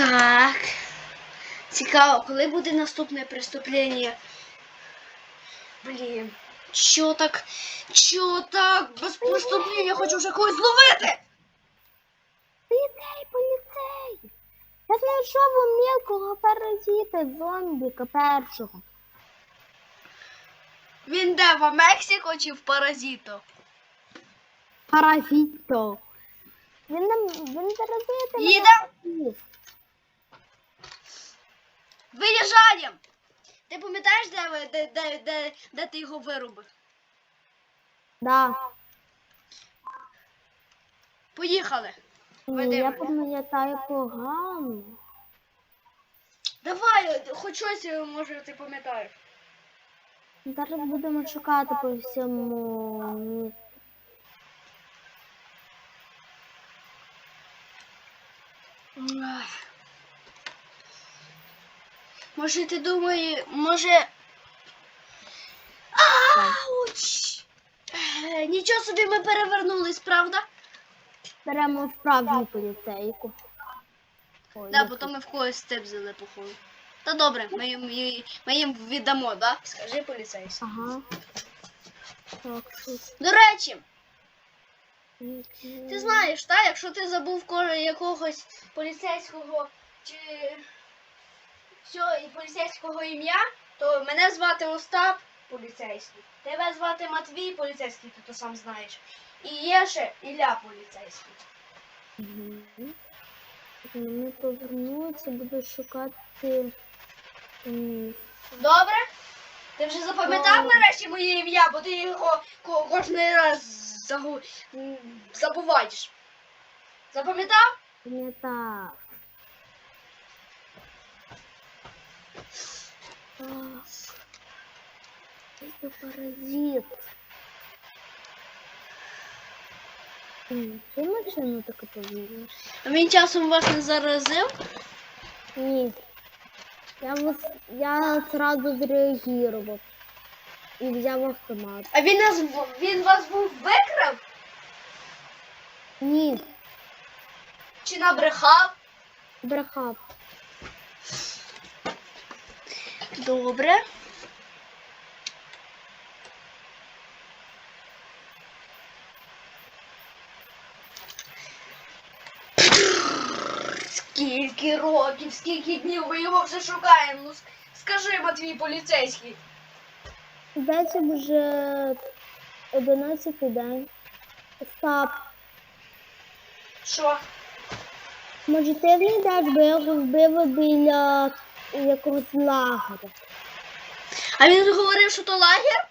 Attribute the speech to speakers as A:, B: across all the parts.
A: Так. Цікаво, коли буде наступне преступлення? Блін. Що так? Що так? Без преступлення хочу вже когось зловити!
B: Поліцей, поліцей! Я знайшов у мілкого паразита зомбіка першого.
A: Він де в Мексико чи в Паразіто?
B: Паразито. Він нам він паразита.
A: Їдем? Виїжджаємо! Ти пам'ятаєш, де, де, де, де, де ти його виробив?
B: Да.
A: Поїхали.
B: Ні, я
A: мене.
B: пам'ятаю погано.
A: Давай, хоч щось, може, ти пам'ятаєш.
B: Зараз будемо шукати по всьому місту.
A: Ах. Може, ти думаєш, може. Ауч! Е, Нічого собі ми перевернулись, правда?
B: Беремо справжню поліцейку. Ой,
A: Да, потім ми в когось степ взяли, походу. Та добре, ми їм, їй- ми їм віддамо, да? Скажи поліцейський.
B: Ага. Так,
A: До речі, ти знаєш, так, якщо ти забув ко- якогось поліцейського чи все, і поліцейського ім'я, то мене звати Остап поліцейський. Тебе звати Матвій поліцейський, ти то сам знаєш. І є ще Ілля поліцейський.
B: Мені повернуться, буду шукати.
A: Добре? Ти вже запам'ятав нарешті моє ім'я, бо ти його кожен раз загу... забуваєш. Запам'ятав?
B: Не так. Так. Это паразит. Ти машину таке повільно?
A: А він часом вас не заразив?
B: Ні. Я вас я сразу зреагував. І взяв автомат.
A: А він нас він вас був викрав
B: Ні,
A: чи набрехав?
B: брехав.
A: Добре. Скільки років, скільки днів ми його вже шукаємо? Ну скажи, Матвій поліцейський.
B: Десь вже 11 день. Стап.
A: Що?
B: Може ти йдеш, бо я його вбила біля якогось лагеря.
A: А він говорив, що то лагер?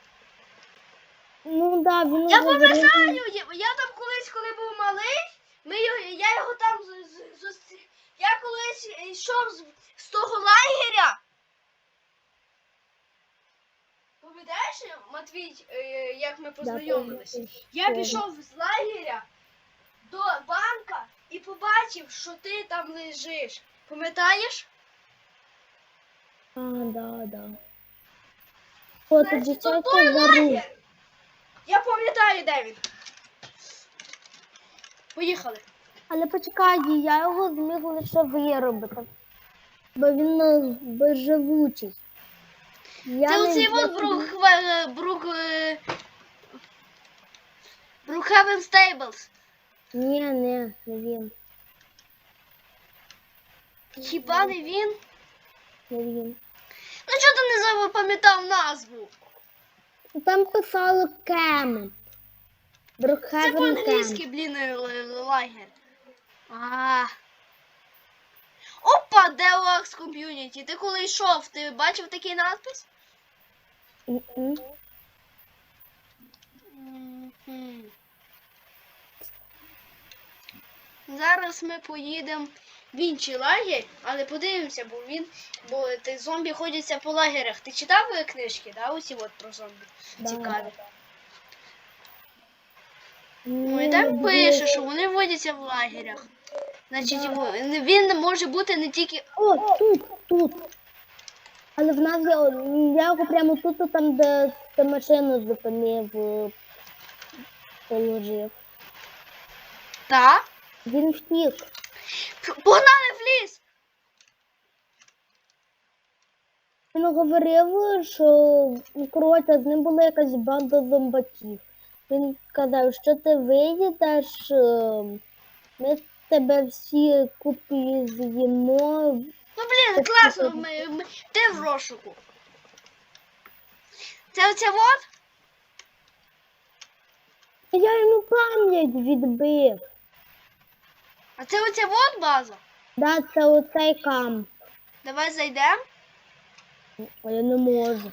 B: Ну да, він
A: Я
B: говорив-
A: пам'ятаю, я, я там колись, коли був малий, ми його, я його там з- з- зустрі- Я колись йшов з, з того лагеря. Пам'ятаєш, Матвій, е, як ми
B: Да,
A: познайомились? Я пішов з лагеря до банка і побачив, що ти там лежиш. Пам'ятаєш?
B: А, да, да. О, це
A: той
B: зару.
A: Я пам'ятаю, де він. Поїхали.
B: Але почекай, я його зміг лише виробити. Бо він е, безживучий. Я
A: Це
B: не
A: оцей от Брук, е, Брук, е, Brookhaven Stables.
B: Ні, не, не він.
A: Хіба не він?
B: Не він.
A: Ну чого ти не запам'ятав назву?
B: Там писало Кемен.
A: Це по-англійськи, блін, е, лагер. А. Опа, Deluxe Community. Ти коли йшов, ти бачив такий надпис? Зараз ми поїдемо в інший лагер, але подивимося, бо він, бо ти зомбі ходяться по лагерях. Ти читав книжки, да? Усі от про зомбі.
B: Да.
A: Цікаві.
B: Ну,
A: Ну і там пише, що вони водяться в лагерях. Значить, його- він може бути не тільки.
B: О, тут, тут. Але в нас о- я його прямо тут, там, де, де машину зупинив, е, положив.
A: Та?
B: Він втік.
A: Погнали в ліс!
B: Він говорив, що у з ним була якась банда зомбаків. Він казав, що ти виїдеш, е, ми тебе всі купі з'їмо.
A: Ну блін, класно, ми, ми, ти в розшуку. Це оце от?
B: Я йому пам'ять відбив.
A: А це оця вот база?
B: Да, це оцей камп.
A: Давай зайдемо.
B: А я не можу.